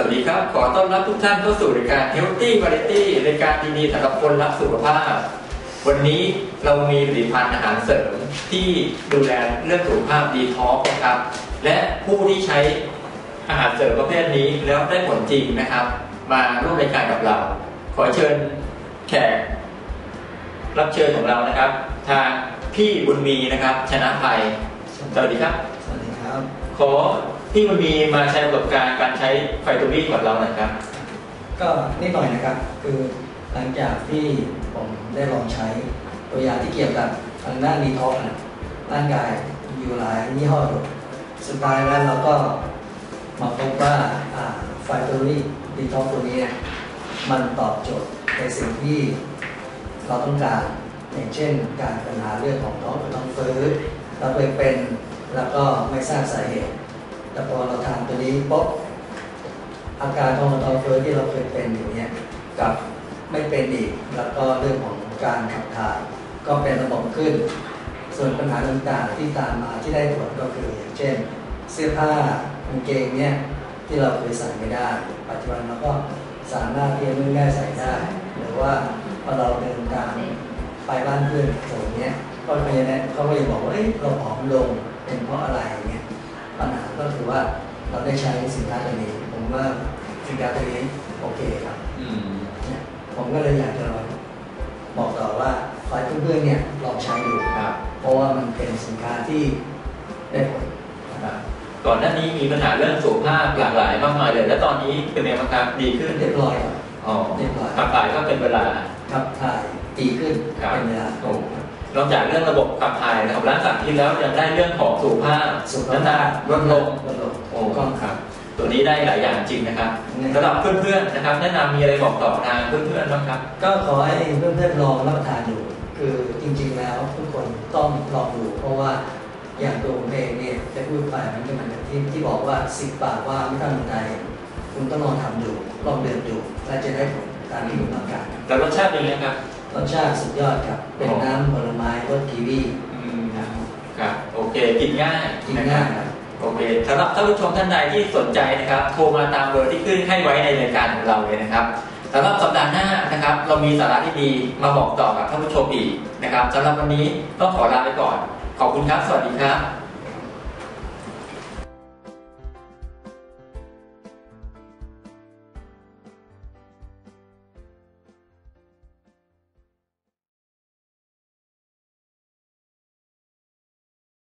วัสดีครับ ขอต้อนรับทุกท่านเข้าสู่รายการ Healthy Variety รายการดีๆสำหรับคนรักสุขภาพ วันนี้เรามีผลิตภัณฑ์อาหารเสริมที่ดูแลเรื่องสุขภาพดีท็อกนะครับ และผู้ที่ใช้อาหารเสริมประเภทนี้แล้วได้ผลจริงนะครับ มาร่วมรายการกับเรา ขอเชิญแขกรับเชิญของเรานะครับ ทางพี่บุญมีนะครับ ชนะภัยสวัสดีครับสวัสดี ครับขอพี่บุญมีมาใช้ประสบการณ์การใช้ไฟตัวนี้กับเราหน่อยครับ ก็นิดหน่อยนะครับ คือหลังจากที่ผมได้ลองใช้ตัวยาที่เกี่ยวกับทางด้านดีท็อกนะร่างกายอยู่หลายยี่ห้ออยู่สุดท้ายแล้วเราก็มาพบว่าไฟตัวนี้ดีท็อกตัวนี้ มันตอบโจทย์ในสิ่งที่เราต้องการอย่างเช่นการปัญหาเรื่องของท้องอืดท้องเฟ้อเราเคยเป็น แล้วก็ไม่ทราบสาเหตุ แต่พอเราทานตัวนี้ปุ๊บอาการท้องอืดท้องเฟ้อที่เราเคยเป็นอยู่เนี่ยกับไม่เป็นอีก แล้วก็เรื่องของการขับถ่ายก็เป็นระบบขึ้น ส่วนปัญหาต่างๆที่ตามมาที่ได้ผลก็คืออย่างเช่น เสื้อผ้ากางเกงเนี่ยที่เราเคยใส่ไม่ได้ ปัจจุบันเราก็สามารถที่จะนุ่งได้ใส่ได้ หรือว่าพอเราเดินทางไปบ้านเพื่อนโถเนี้ยก็เขาจะแนะเขาก็จะบอกว่าเอ้ยเราผอมลง เป็นเพราะอะไรเงี้ยปัญหาก็คือว่าเราได้ใช้สินค้าตัวนี้ ผมว่าสินค้าตัวนี้โอเคครับอืมเนี่ยผมก็เลยอยากจะลองบอกต่อว่าขอให้เพื่อนๆเนี่ยลองใช้ดูครับเพราะว่ามันเป็นสินค้าที่ได้ผลครับก่อนหน้านี้มีปัญหาเรื่องสุขภาพหลากหลายมากมายเลย แล้วตอนนี้เป็นไงบ้างครับดีขึ้นเรียบร้อยครับอ๋อเรียบร้อยขับถ่ายก็เป็นเวลาขับถ่ายดีขึ้นครับเป็นเวลาโอ้ นอกจากเรื่องระบบขับถ่ายนะครับร้านสัตว์ที่แล้วยังได้เรื่องของสุขภาพสุขน้ำหนัภากพลดลงลดลงโอ้ก็ครับ ตัวนี้ได้หลายอย่างจริงนะครับอืมสำหรับเพื่อนๆนะครับ แนะนำมีอะไรบอกต่อทางเพื่อนๆบ้างครับก็ขอให้เพื่อนๆลองรับประทานดูคือจริงๆแล้วทุกคนต้องลองดูเพราะว่าอย่างตัวผมเองเนี่ยจะพูดไปมันก็เหมือนกับที่ที่บอกว่าสิบปากว่าไม่ทำอะไรคุณต้องลองทำดูลองเดินดูและจะได้ผลตามที่คุณต้องการแต่รสชาติเป็นไงครับ รสชาติสุดยอดครับ เป็นอ๋อน้ำผลไม้รสกีวีอืมครับครับโอเคกินง่ายกินง่ายครับโอเคสำหรับท่านผู้ชมท่านใดที่สนใจนะครับโทรมาตามเบอร์ที่ขึ้นให้ไว้ในรายการของเราเลยนะครับสำหรับสัปดาห์หน้านะครับ เรามีสาระที่ดีมาบอกต่อกับท่านผู้ชมอีกนะครับสำหรับวันนี้ต้องขอลาไปก่อน ขอบคุณครับ สวัสดีครับ